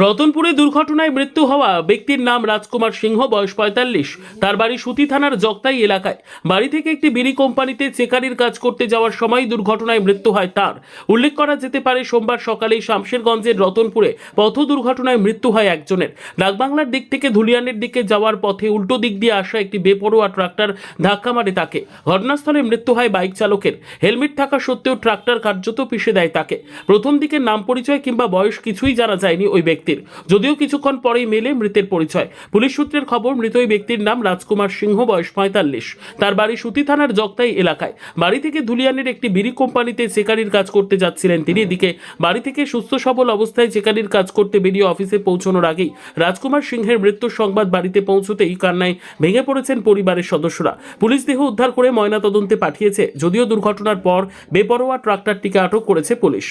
রতনপুরে দুর্ঘটনায় মৃত্যু হওয়া ব্যক্তির নাম রাজকুমার সিংহ, বয়স পঁয়তাল্লিশ। তার বাড়ি সুতি থানার জগতাই এলাকায়। বাড়ি থেকে একটি বিড়ি কোম্পানিতে চেকারির কাজ করতে যাওয়ার সময় দুর্ঘটনায় মৃত্যু হয় তার। উল্লেখ করা যেতে পারে, সোমবার সকালে শামশেরগঞ্জের রতনপুরে পথ দুর্ঘটনায় মৃত্যু হয় একজনের। ডাকবাংলার দিক থেকে ধুলিয়ানের দিকে যাওয়ার পথে উল্টো দিক দিয়ে আসা একটি বেপরোয়া ট্রাক্টর ধাক্কা মারে তাকে। ঘটনাস্থলে মৃত্যু হয় বাইক চালকের। হেলমেট থাকা সত্ত্বেও ট্রাক্টর কার্যত পিষে দেয় তাকে। প্রথম দিকে নাম পরিচয় কিংবা বয়স কিছুই জানা যায়নি ওই ব্যক্তির। যদিও কিছুক্ষণ পরেই মেলে মৃতের পরিচয়। পুলিশ সূত্রের খবর, মৃত ওই ব্যক্তির নাম রাজকুমার সিংহ, বয়স পঁয়তাল্লিশ। তার বাড়ি সুতি থানার জগতাই এলাকায়। বাড়ি থেকে ধুলিয়ানের একটি বিড়ি কোম্পানিতে চেকারির কাজ করতে যাচ্ছিলেন তিনি। এদিকে বাড়ি থেকে সুস্থ সবল অবস্থায় চেকারির কাজ করতে বেরিয়ে অফিসে পৌঁছানোর আগেই রাজকুমার সিংহের মৃত্যুর সংবাদ বাড়িতে পৌঁছতেই কান্নায় ভেঙে পড়েছেন পরিবারের সদস্যরা। পুলিশ দেহ উদ্ধার করে ময়নাতদন্তে পাঠিয়েছে। যদিও দুর্ঘটনার পর বেপরোয়া ট্রাক্টরটিকে আটক করেছে পুলিশ।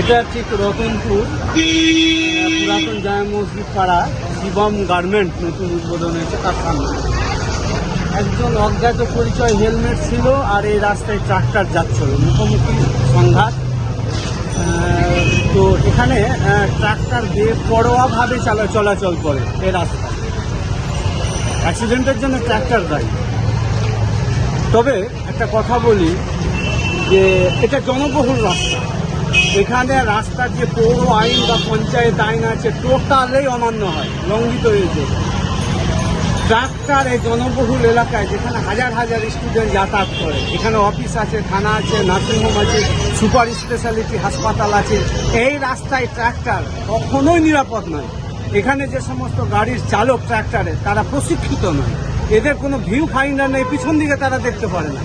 এটা ঠিক রতনপুর। পুরাতন জামা মসজিদ পাড়া, শিবম গার্মেন্ট নতুন উদ্বোধন হয়েছে তার সামনে। একজন অজ্ঞাত পরিচয় হেলমেট ছিল আর এই রাস্তায় ট্রাক্টর যাচ্ছিল, মুখোমুখি সংঘাত। তো এখানে ট্রাক্টর বেপরোয়াভাবে চালা চলাচল করে এই রাস্তা। অ্যাক্সিডেন্টের জন্য ট্রাক্টর দায়ী। তবে একটা কথা বলি যে এটা জনবহুল রাস্তা। এখানে রাস্তার যে পৌর আইন বা পঞ্চায়েত আইন আছে টোটালেই অমান্য হয়, লঙ্ঘিত হয়েছে। ট্রাক্টার এই জনবহুল এলাকায় যেখানে হাজার হাজার স্টুডেন্ট যাতায়াত করে, এখানে অফিস আছে, থানা আছে নার্সিংহোম আছে সুপার স্পেশালিটি হাসপাতাল আছে, এই রাস্তায় ট্রাক্টর কখনোই নিরাপদ নয়। এখানে যে সমস্ত গাড়ির চালক ট্রাক্টরে, তারা প্রশিক্ষিত নয়। এদের কোনো ভিউ ফাইন্ডার নেই, পিছন দিকে তারা দেখতে পারে না।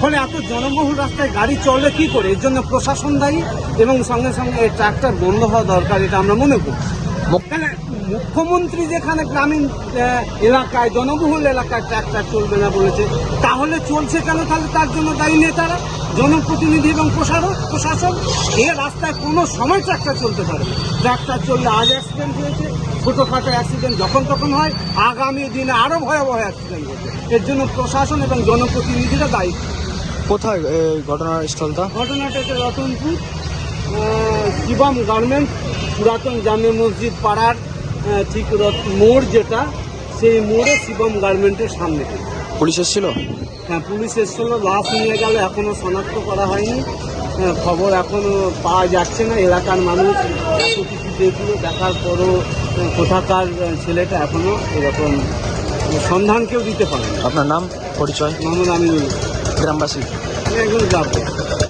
ফলে এত জনবহুল রাস্তায় গাড়ি চলে কি করে? এর জন্য প্রশাসন দায়ী এবং সঙ্গে সঙ্গে এই ট্রাক্টর বন্ধ হওয়া দরকার এটা আমরা মনে করি। মুখ্যমন্ত্রী যেখানে গ্রামীণ এলাকায় জনবহুল এলাকায় ট্রাক্টর চলবে না বলেছে তাহলে চলছে কেন? তাহলে তার জন্য দায়ী নেতারা জনপ্রতিনিধি এবং প্রশাসন প্রশাসন এ রাস্তায় কোনো সময় ট্রাক্টর চলতে পারে ট্রাক্টর চললে আজ অ্যাক্সিডেন্ট হয়েছে ছোটোখাটো অ্যাক্সিডেন্ট যখন তখন হয় আগামী দিনে আরও ভয়াবহ অ্যাক্সিডেন্ট হয়েছে। এর জন্য প্রশাসন এবং জনপ্রতিনিধিরা দায়ী। কোথায় এই ঘটনার স্থলটা ঘটনাটা হচ্ছে রতনপুর শিবম গার্মেন্ট পুরাতন জামে মসজিদ পাড়ার ঠিক মোড় যেটা সেই মোড়ে শিবম গার্মেন্টের সামনে। পুলিশ এসেছিল? হ্যাঁ পুলিশ এসেছিল লাশ নিয়ে গেল এখনও শনাক্ত করা হয়নি। হ্যাঁ, খবর এখনও পাওয়া যাচ্ছে না এলাকার মানুষ এত কিছু দেখল দেখার পরও কোথাকার ছেলেটা এখনও এরকম সন্ধান কেউ দিতে পারে আপনার নাম পরিচয়? মামুন আমি গ্রামবাসী এগুলো যাবো